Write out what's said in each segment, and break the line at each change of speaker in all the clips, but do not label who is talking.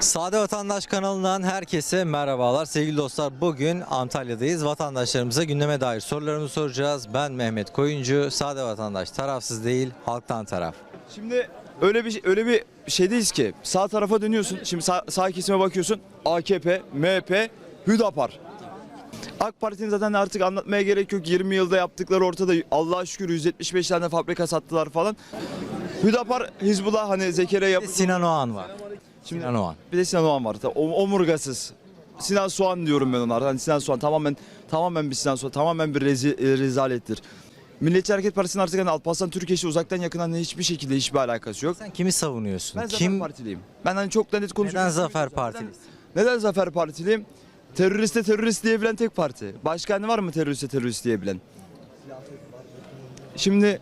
Sade Vatandaş kanalından herkese merhabalar. Sevgili dostlar bugün Antalya'dayız. Vatandaşlarımıza gündeme dair sorularımızı soracağız. Ben Mehmet Koyuncu. Sade Vatandaş tarafsız değil, halktan taraf.
Şimdi öyle bir öyle bir şeydeyiz ki sağ tarafa dönüyorsun. Şimdi sağ, sağ kesime bakıyorsun. AKP, MHP, Hüdapar. AK Parti'nin zaten artık anlatmaya gerek yok. 20 yılda yaptıkları ortada. Allah'a şükür 175 tane fabrika sattılar falan. Hüdapar, Hizbullah hani Zekeriya yap.
Sinan Oğan var.
Şimdi-
Sinan Oğan.
Bir de Sinan Oğan var. tabii. O- Omurgasız. Sinan Soğan diyorum ben ona. Hani Sinan Soğan tamamen tamamen bir Sinan Soğan, tamamen bir rezi, e, rezalettir. Milliyetçi Hareket Partisi'nin artık hani Alparslan Türkeş'i uzaktan yakından hiçbir şekilde hiçbir alakası yok.
Sen kimi savunuyorsun?
Ben Zafer
Kim?
Partiliyim. Ben hani çok da net konuşuyorum.
Neden Zafer Partilisin?
Neden Zafer Partiliyim? Teröriste terörist diyebilen tek parti. Başka hani var mı teröriste terörist diyebilen? Şimdi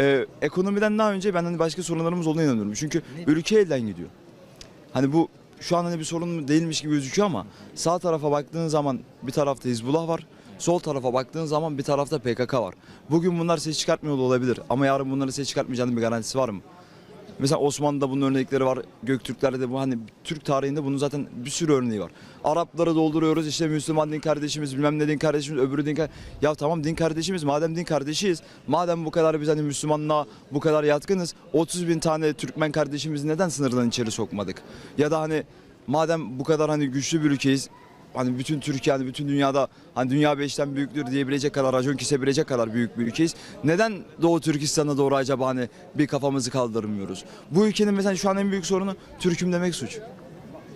e, ekonomiden daha önce ben hani başka sorunlarımız olduğuna inanıyorum. Çünkü ülke elden gidiyor. Hani bu şu an hani bir sorun değilmiş gibi gözüküyor ama sağ tarafa baktığın zaman bir tarafta Hizbullah var. Sol tarafa baktığın zaman bir tarafta PKK var. Bugün bunlar ses çıkartmıyor da olabilir ama yarın bunları ses çıkartmayacağının bir garantisi var mı? Mesela Osmanlı'da bunun örnekleri var. Göktürklerde de bu hani Türk tarihinde bunun zaten bir sürü örneği var. Arapları dolduruyoruz işte Müslüman din kardeşimiz bilmem ne din kardeşimiz öbürü din kar- Ya tamam din kardeşimiz madem din kardeşiyiz madem bu kadar biz hani Müslümanlığa bu kadar yatkınız 30 bin tane Türkmen kardeşimizi neden sınırdan içeri sokmadık? Ya da hani madem bu kadar hani güçlü bir ülkeyiz hani bütün Türkiye hani bütün dünyada hani dünya beşten büyüktür diyebilecek kadar racon kesebilecek kadar büyük bir ülkeyiz. Neden Doğu Türkistan'a doğru acaba hani bir kafamızı kaldırmıyoruz? Bu ülkenin mesela şu an en büyük sorunu Türk'üm demek suç.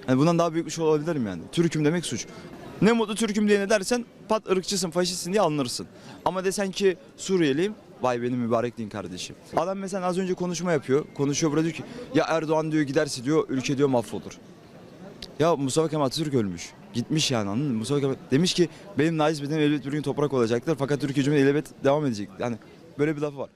Hani bundan daha büyük bir şey olabilir mi yani? Türk'üm demek suç. Ne mutlu Türk'üm diye ne dersen pat ırkçısın, faşistsin diye anlarsın. Ama desen ki Suriyeliyim, vay benim mübarek din kardeşim. Adam mesela az önce konuşma yapıyor. Konuşuyor burada diyor ki ya Erdoğan diyor giderse diyor ülke diyor mahvolur. Ya Mustafa Kemal Atatürk ölmüş. Gitmiş yani anladın mı? Mustafa Kemal demiş ki benim naciz bedenim elbet bir gün toprak olacaktır fakat Türkiye Cumhuriyeti elbet devam edecek. Yani böyle bir lafı var.